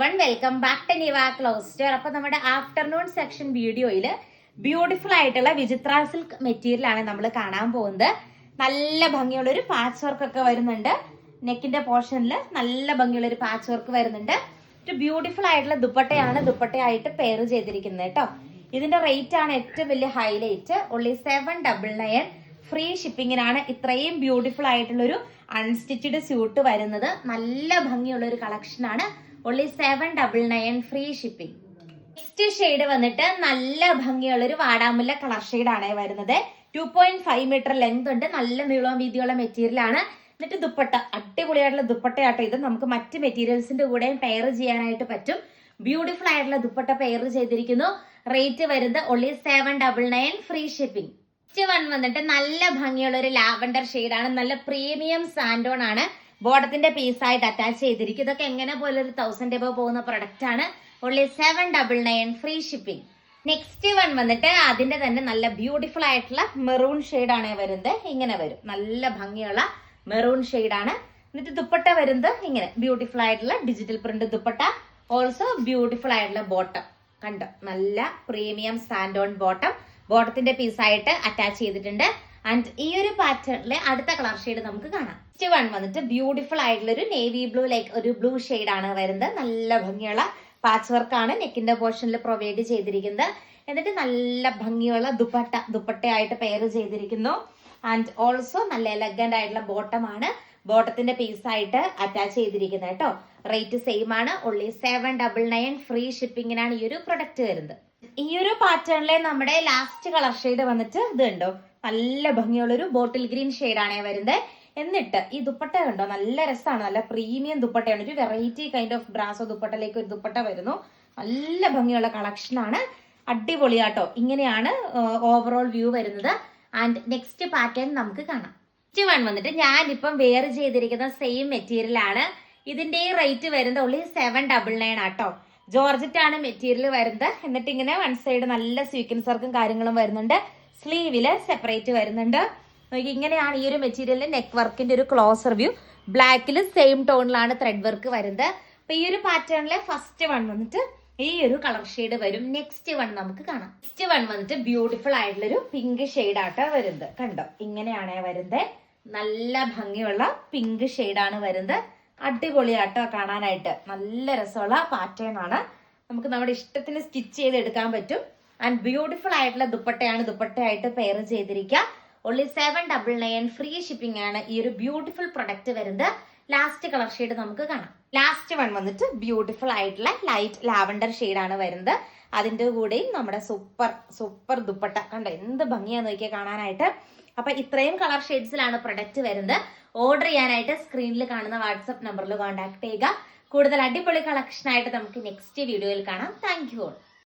One welcome back to Niva clothes store അപ്പൊ നമ്മുടെ afternoon section വീഡിയോയിൽ ബ്യൂട്ടിഫുൾ ആയിട്ടുള്ള വിചിത്ര സിൽക്ക് മെറ്റീരിയൽ ആണ് നമ്മൾ കാണാൻ പോകുന്നത്. നല്ല ഭംഗിയുള്ള ഒരു പാച്ച് വർക്ക് ഒക്കെ വരുന്നുണ്ട്. നെക്കിന്റെ പോർഷനിൽ നല്ല ഭംഗിയുള്ള ഒരു പാച്ച് വർക്ക് വരുന്നുണ്ട്. ഒരു ബ്യൂട്ടിഫുൾ ആയിട്ടുള്ള ദുപ്പട്ടയാണ് ദുപ്പട്ടയായിട്ട് പെയർ ചെയ്തിരിക്കുന്നത് കേട്ടോ ഇതിന്റെ റേറ്റ് ആണ് ഏറ്റവും വലിയ highlight only seven double nine free ഷിപ്പിങ്ങിനാണ് ഇത്രയും ബ്യൂട്ടിഫുൾ ആയിട്ടുള്ളൊരു അൺസ്റ്റിച്ചഡ് സ്യൂട്ട് വരുന്നത്. നല്ല ഭംഗിയുള്ള ഒരു collection only seven double nine free shipping next shade വന്നിട്ട് നല്ല ഭംഗിയുള്ള ഒരു വാടാമുല്ല കളർ ഷെയ്ഡ് ആണ് വരുന്നത്. Two point five metre length ഉണ്ട്. നല്ല നീളവും വീതിയുള്ള മെറ്റീരിയൽ ആണ്. എന്നിട്ട് ദുപ്പട്ട അടിപൊളിയായിട്ടുള്ള ദുപ്പട്ടയാട്ടോ ഇത്. നമുക്ക് മറ്റ് മെറ്റീരിയൽസിന്റെ കൂടെയും പെയർ ചെയ്യാനായിട്ട് പറ്റും. ബ്യൂട്ടിഫുൾ ആയിട്ടുള്ള ദുപ്പട്ട പെയർ ചെയ്തിരിക്കുന്നു. റേറ്റ് വരുന്നത് only seven double nine free shipping next one വന്നിട്ട് നല്ല ഭംഗിയുള്ള ഒരു ലാവൻഡർ ആണ്. നല്ല പ്രീമിയം സാൻഡോൺ ആണ്. ബോട്ടത്തിന്റെ പീസായിട്ട് അറ്റാച്ച് ചെയ്തിരിക്കും. ഇതൊക്കെ എങ്ങനെ പോലെ ഒരു തൗസൻഡ് എബോ പോകുന്ന പ്രൊഡക്റ്റ് ആണ്. Only seven double nine free shipping next one വന്നിട്ട് അതിന്റെ തന്നെ നല്ല ബ്യൂട്ടിഫുൾ ആയിട്ടുള്ള മെറൂൺ ആണ് വരുന്നത്. ഇങ്ങനെ വരും. നല്ല ഭംഗിയുള്ള മെറൂൺ ആണ്. എന്നിട്ട് ദുപ്പട്ട വരുന്നത് ഇങ്ങനെ. ബ്യൂട്ടിഫുൾ ആയിട്ടുള്ള digital print dupatta. Also beautiful ആയിട്ടുള്ള ബോട്ടം കണ്ടോ? നല്ല പ്രീമിയം സാൻഡ് ഓൺ ബോട്ടം ബോട്ടത്തിന്റെ പീസായിട്ട് അറ്റാച്ച് ചെയ്തിട്ടുണ്ട്. ആൻഡ് ഈ ഒരു പാറ്റേണിലെ അടുത്ത കളർ ഷെയ്ഡ് നമുക്ക് കാണാം. നെക്സ്റ്റ് വൺ വന്നിട്ട് ബ്യൂട്ടിഫുൾ ആയിട്ടുള്ള ഒരു നേവി ബ്ലൂ ലൈക്ക് ഒരു ബ്ലൂ ഷെയ്ഡ് ആണ് വരുന്നത്. നല്ല ഭംഗിയുള്ള പാച്ച് വർക്ക് ആണ് നെക്കിന്റെ പോർഷനിൽ പ്രൊവൈഡ് ചെയ്തിരിക്കുന്നത്. എന്നിട്ട് നല്ല ഭംഗിയുള്ള ദുപ്പട്ട ദുപ്പട്ടയായിട്ട് പെയർ ചെയ്തിരിക്കുന്നു. ആൻഡ് ഓൾസോ നല്ല എലഗന്റ് ആയിട്ടുള്ള ബോട്ടമാണ് ബോട്ടത്തിന്റെ പീസായിട്ട് അറ്റാച്ച് ചെയ്തിരിക്കുന്നത് കേട്ടോ. റേറ്റ് സെയിം ആണ്. Only seven double nine free ഷിപ്പിങ്ങിനാണ് ഈ ഒരു പ്രൊഡക്റ്റ് വരുന്നത്. ഈ ഒരു പാറ്റേണിലെ നമ്മുടെ ലാസ്റ്റ് കളർ ഷെയ്ഡ് വന്നിട്ട് ഇത് കണ്ടോ നല്ല ഭംഗിയുള്ള ഒരു ബോട്ടിൽ ഗ്രീൻ ആണ് വരുന്നത് എന്നിട്ട് ഈ ദുപ്പട്ട കണ്ടോ? നല്ല രസമാണ് നല്ല പ്രീമിയം ദുപ്പട്ടയാണ്. ഒരു വെറൈറ്റി കൈൻഡ് ഓഫ് ബ്രാസോ ദുപ്പട്ടയിലേക്ക് ഒരു ദുപ്പട്ട വരുന്നു. നല്ല ഭംഗിയുള്ള കളക്ഷൻ ആണ്. അടിപൊളിയാട്ടോ. ഇങ്ങനെയാണ് ഓവറോൾ വ്യൂ വരുന്നത്. ആൻഡ് നെക്സ്റ്റ് പാറ്റേൺ നമുക്ക് കാണാം. നെക്സ്റ്റ് വൺ വന്നിട്ട് ഞാൻ ഞാനിപ്പം വെയർ ചെയ്തിരിക്കുന്ന സെയിം മെറ്റീരിയൽ ആണ്. ഇതിന്റെ റേറ്റ് വരുന്നത് ഉള്ളി സെവൻ ഡബിൾ നയൻ ആട്ടോ. ജോർജറ്റ് ആണ് മെറ്റീരിയൽ വരുന്നത്. എന്നിട്ട് ഇങ്ങനെ വൺ സൈഡ് നല്ല സ്വീക്കൻസ് വർക്കും കാര്യങ്ങളും വരുന്നുണ്ട്. സ്ലീവിൽ സെപ്പറേറ്റ് വരുന്നുണ്ട്. നോക്കി ഇങ്ങനെയാണ് ഈ ഒരു മെറ്റീരിയലിന്റെ നെക്ക് വർക്കിന്റെ ഒരു ക്ലോസർ വ്യൂ ബ്ലാക്കിൽ സെയിം ടോണിലാണ് ത്രെഡ് വർക്ക് വരുന്നത്. അപ്പൊ ഈ ഒരു പാറ്റേണിലെ ഫസ്റ്റ് വൺ വന്നിട്ട് ഈ ഒരു കളർ ഷെയ്ഡ് വരും. നെക്സ്റ്റ് വൺ നമുക്ക് കാണാം. നെക്സ്റ്റ് വൺ വന്നിട്ട് ബ്യൂട്ടിഫുൾ ആയിട്ടുള്ള ഒരു പിങ്ക് ഷെയ്ഡ് ആട്ടോ വരുന്നത്. കണ്ടോ? ഇങ്ങനെയാണ് വരുന്നത്. നല്ല ഭംഗിയുള്ള പിങ്ക് ഷെയ്ഡാണ് വരുന്നത്. അടിപൊളിയാട്ടോ കാണാനായിട്ട്. നല്ല രസമുള്ള പാറ്റേൺ ആണ്. നമുക്ക് നമ്മുടെ ഇഷ്ടത്തിന് സ്റ്റിച്ച് ചെയ്ത് എടുക്കാൻ പറ്റും. ആൻഡ് ബ്യൂട്ടിഫുൾ ആയിട്ടുള്ള ദുപ്പട്ടയാണ് ദുപ്പട്ടയായിട്ട് പെയർ ചെയ്തിരിക്കുക. Only seven double nine free shipping ആണ് ഈ ഒരു ബ്യൂട്ടിഫുൾ പ്രൊഡക്റ്റ് വരുന്നത്. ലാസ്റ്റ് കളർ ഷെയ്ഡ് നമുക്ക് കാണാം. ലാസ്റ്റ് വൺ വന്നിട്ട് ബ്യൂട്ടിഫുൾ ആയിട്ടുള്ള ലൈറ്റ് ലാവൻഡർ ആണ് വരുന്നത്. അതിന്റെ കൂടെയും നമ്മുടെ സൂപ്പർ സൂപ്പർ ദുപ്പട്ട. കണ്ടോ എന്ത് ഭംഗിയാന്ന് നോക്കിയാൽ കാണാനായിട്ട്. അപ്പൊ ഇത്രയും കളർ ഷെയ്ഡ്സിലാണ് പ്രൊഡക്റ്റ് വരുന്നത്. ഓർഡർ ചെയ്യാനായിട്ട് സ്ക്രീനിൽ കാണുന്ന വാട്സപ്പ് നമ്പറിൽ കോൺടാക്ട് ചെയ്യുക. കൂടുതൽ അടിപൊളി കളക്ഷൻ ആയിട്ട് നമുക്ക് നെക്സ്റ്റ് വീഡിയോയിൽ കാണാം. Thank you